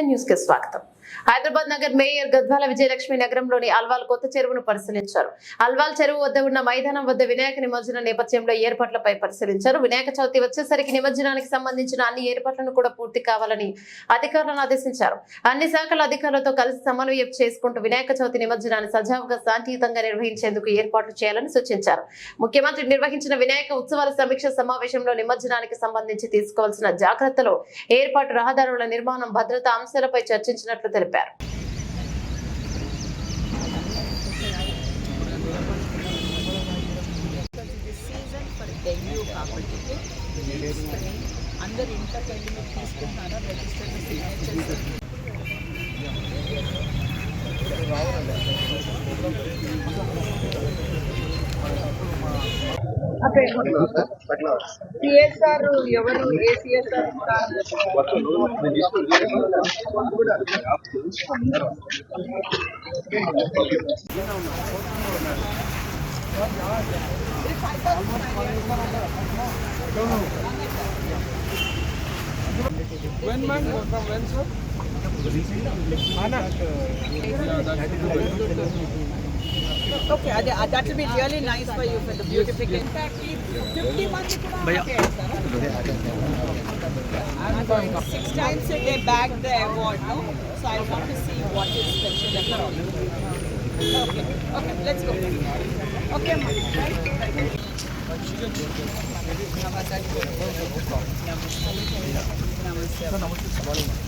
News സ്വാഗതം. Hyderabad Nagar mayor Gadwal Vijayalakshmi నగరంలోని అల్వాల్ కొత్త చెరువును పరిశీలించారు. అల్వాల్ చెరువు వద్ద ఉన్న మైదానం వద్ద వినాయక నిమజ్జన నేపథ్యంలో ఏర్పాట్లపై పరిశీలించారు. వినాయక చవితి వచ్చేసరికి నిమజ్జనానికి సంబంధించిన అన్ని ఏర్పాట్లను కూడా పూర్తి కావాలని అధికారులను ఆదేశించారు. అన్ని శాఖల అధికారులతో కలిసి సమన్వయం చేసుకుంటూ వినాయక చవితి నిమజ్జనాన్ని సజావుగా శాంతియుతంగా నిర్వహించేందుకు ఏర్పాట్లు చేయాలని సూచించారు. ముఖ్యమంత్రి నిర్వహించిన వినాయక ఉత్సవాల సమీక్ష సమావేశంలో నిమజ్జనానికి సంబంధించి తీసుకోవాల్సిన జాగ్రత్తలు ఏర్పాటు రహదారుల నిర్మాణం భద్రతా అంశాలపై చర్చించినట్లు తెలిపారు. ఇది సీజన్ ఫర్ డెంగ్యూ కాబట్టి తీసుకుని అందరు ఇంట్లోకి వెళ్ళి మీరు తీసుకుంటున్నారా రిజిస్టర్ సిగ్నేచర్స్ సిఎస్ఆర్ ఎవరు ఏ CSR When man? From when, sir? Okay, uh, uh, that, will be really nice for you for the beautification. I'm going six times they bagged the award, no? So I want to see what is special about it. Okay, okay, let's go. Okay, ma'am.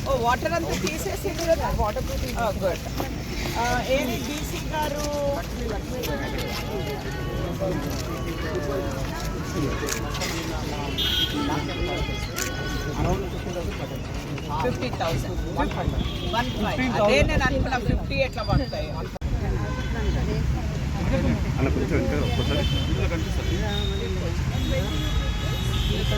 ఓ water అంతా తీసేసి water good. ఏది? DC garu? Fifty thousand. One five అదే నేను అనుకున్నా fifty ఎట్లా పడతాయి. అన్న కొంచెం వెనక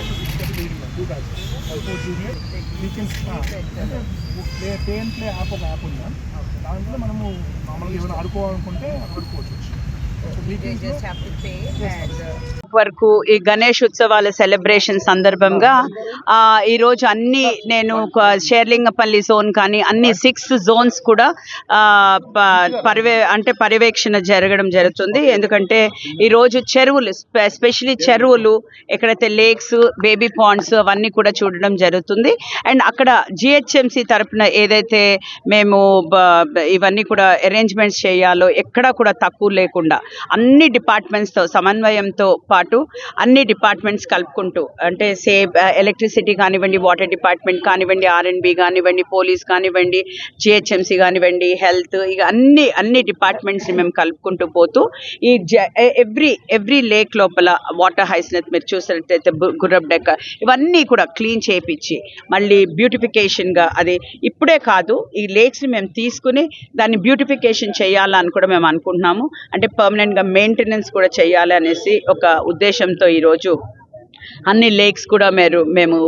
టేన్ ప్లే యాప్ ఒక యాప్ ఉందా దాంట్లో మనము మామూలుగా ఏమైనా ఆడుకోవాలనుకుంటే ఆడుకోవచ్చు సో వరకు ఈ గణేష్ ఉత్సవాల సెలబ్రేషన్ సందర్భంగా ఈరోజు అన్ని నేను షేర్లింగపల్లి జోన్ కానీ అన్ని సిక్స్ జోన్స్ కూడా ప- పర్యవే అంటే పర్యవేక్షణ జరగడం జరుగుతుంది. ఎందుకంటే ఈరోజు చెరువులు ఎస్పెషలీ చెరువులు ఎక్కడైతే లేక్స్ బేబీ పాండ్స్ అవన్నీ కూడా చూడడం జరుగుతుంది. అండ్ అక్కడ జిహెచ్ఎంసి తరపున ఏదైతే మేము బ- ఇవన్నీ కూడా అరేంజ్మెంట్స్ చేయాలో ఎక్కడా కూడా తక్కువ లేకుండా అన్ని డిపార్ట్మెంట్స్తో సమన్వయంతో పాటు అన్ని డిపార్ట్మెంట్స్ కలుపుకుంటూ అంటే సే ఎలక్ట్రిసిటీ కానివ్వండి వాటర్ డిపార్ట్మెంట్ కానివ్వండి ఆర్ఎండ్బి కానివ్వండి పోలీస్ కానివ్వండి జిహెచ్ఎంసి కానివ్వండి హెల్త్ ఇక అన్ని అన్ని డిపార్ట్మెంట్స్ని మేము కలుపుకుంటూ పోతూ ఈ ఎవ్రీ ఎవ్రీ లేక్ లోపల వాటర్ హైస్నెత్ మీరు చూసినట్టయితే గుర్రబ్ డెక్క ఇవన్నీ కూడా క్లీన్ చేయించి మళ్ళీ బ్యూటిఫికేషన్గా అది ఇప్పుడే కాదు ఈ లేక్స్ని మేము తీసుకుని దాన్ని బ్యూటిఫికేషన్ చేయాలని కూడా మేము అనుకుంటున్నాము అంటే పర్మనెంట్గా మెయింటెనెన్స్ కూడా చేయాలి అనేసి ఒక ఉద్దేశంతో ఈరోజు అన్ని లేక్స్ కూడా మీరు మేము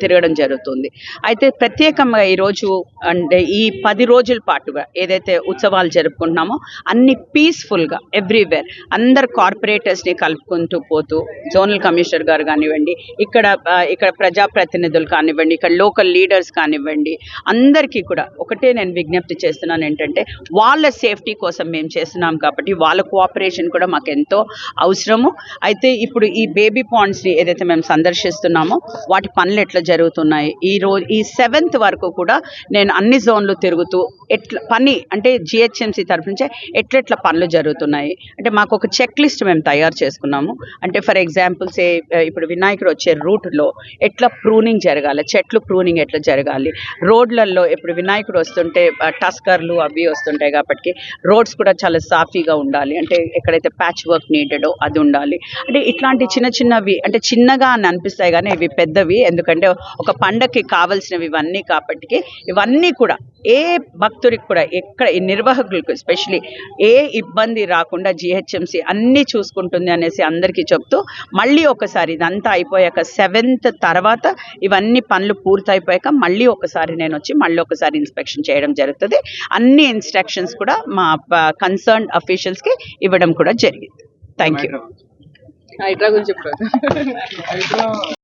తిరగడం జరుగుతుంది. అయితే ప్రత్యేకంగా ఈరోజు అంటే ఈ పది రోజుల పాటుగా ఏదైతే ఉత్సవాలు జరుపుకుంటున్నామో అన్ని పీస్ఫుల్గా ఎవ్రీవేర్ అందరు కార్పొరేటర్స్ని కలుపుకుంటూ పోతూ జోనల్ కమిషనర్ గారు కానివ్వండి ఇక్కడ ఇక్కడ ప్రజాప్రతినిధులు కానివ్వండి ఇక్కడ లోకల్ లీడర్స్ కానివ్వండి అందరికీ కూడా ఒకటే నేను విజ్ఞప్తి చేస్తున్నాను ఏంటంటే వాళ్ళ సేఫ్టీ కోసం మేము చేస్తున్నాం కాబట్టి వాళ్ళ కోఆపరేషన్ కూడా మాకు ఎంతో అవసరము. అయితే ఇప్పుడు ఈ బేబీ పాండ్స్ని ఏదైతే మేము సందర్శిస్తున్నామో వాటి పనులు ఎట్లా జరుగుతున్నాయి? ఈ రోజు ఈ సెవెంత్ వరకు కూడా నేను అన్ని జోన్లు తిరుగుతూ ఎట్లా పని అంటే జిహెచ్ఎంసీ తరఫు నుంచే ఎట్లెట్లా పనులు జరుగుతున్నాయి? అంటే మాకు ఒక చెక్ లిస్ట్ మేము తయారు చేసుకున్నాము. అంటే ఫర్ ఎగ్జాంపుల్స్ ఏ ఇప్పుడు వినాయకుడు వచ్చే రూట్లో ఎట్లా ప్రూనింగ్ జరగాలి? చెట్లు ప్రూనింగ్ ఎట్లా జరగాలి? రోడ్లలో ఇప్పుడు వినాయకుడు వస్తుంటే టస్కర్లు అవి వస్తుంటాయి కాబట్టి రోడ్స్ కూడా చాలా సాఫీగా ఉండాలి. అంటే ఎక్కడైతే ప్యాచ్ వర్క్ నీడెడో అది ఉండాలి. అంటే ఇట్లాంటి చిన్న చిన్నవి అంటే చిన్న చిన్నగా అని అనిపిస్తాయి కానీ ఇవి పెద్దవి. ఎందుకంటే ఒక పండగకి కావాల్సినవి ఇవన్నీ కాబట్టి ఇవన్నీ కూడా ఏ భక్తుడికి కూడా ఎక్కడ ఈ నిర్వాహకులకు ఎస్పెషలీ ఏ ఇబ్బంది రాకుండా జిహెచ్ఎంసి అన్నీ చూసుకుంటుంది అనేసి అందరికీ చెప్తూ మళ్ళీ ఒకసారి ఇదంతా అయిపోయాక సెవెంత్ తర్వాత ఇవన్నీ పనులు పూర్తయిపోయాక మళ్ళీ ఒకసారి నేను వచ్చి మళ్ళీ ఒకసారి ఇన్స్పెక్షన్ చేయడం జరుగుతుంది. అన్ని ఇన్స్ట్రక్షన్స్ కూడా మా కన్సర్న్ అఫీషియల్స్కి ఇవ్వడం కూడా జరిగింది. థ్యాంక్ యూ హైడ్రా గురించి చెప్పారు?